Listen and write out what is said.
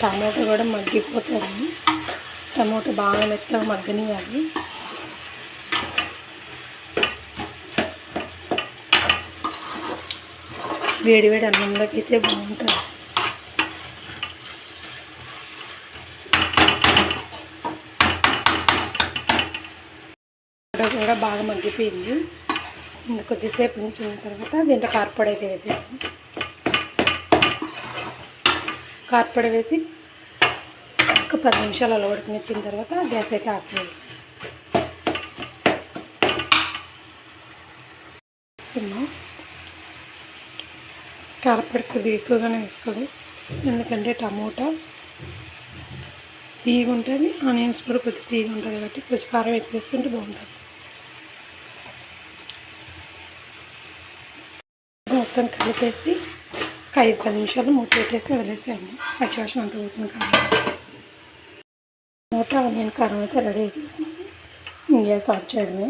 Tomato కూడా మగ్గిపోతుంది. Tomato బాగా మెత్తగా మగ్గనియాలి. వేడి వేడి అన్నంలోకి అయితే బాగుంటుంది. టమాటో కూడా బాగా మగ్గిపోయింది. కొద్దిసేపు ఉంచిన తర్వాత దీంట్లో కారపొడి అయితే కారపొడి వేసి ఒక పది నిమిషాలు అలా ఉడకనిచ్చిన తర్వాత గ్యాస్ అయితే ఆఫ్ చేయాలి సినిమా కారపొడి కొద్దిగా ఎక్కువగానే వేసుకోవాలి ఎందుకంటే టమోటా తీగ ఉంటుంది ఆనియన్స్ కూడా కొద్దిగా తీగ ఉంటుంది కాబట్టి కొంచెం కారం ఎక్కువ వేసుకుంటే బాగుంటుంది. మొత్తం కలిపేసి ఒక ఐదు పది నిమిషాలు మూత పెట్టేసి వదిలేసాము పచ్చివాసన అంత పోతుంది కారం మూట ఆనియన్ కారం అయితే రెడీ అయిపోతుంది గ్యాస్ ఆఫ్ చేయడమే.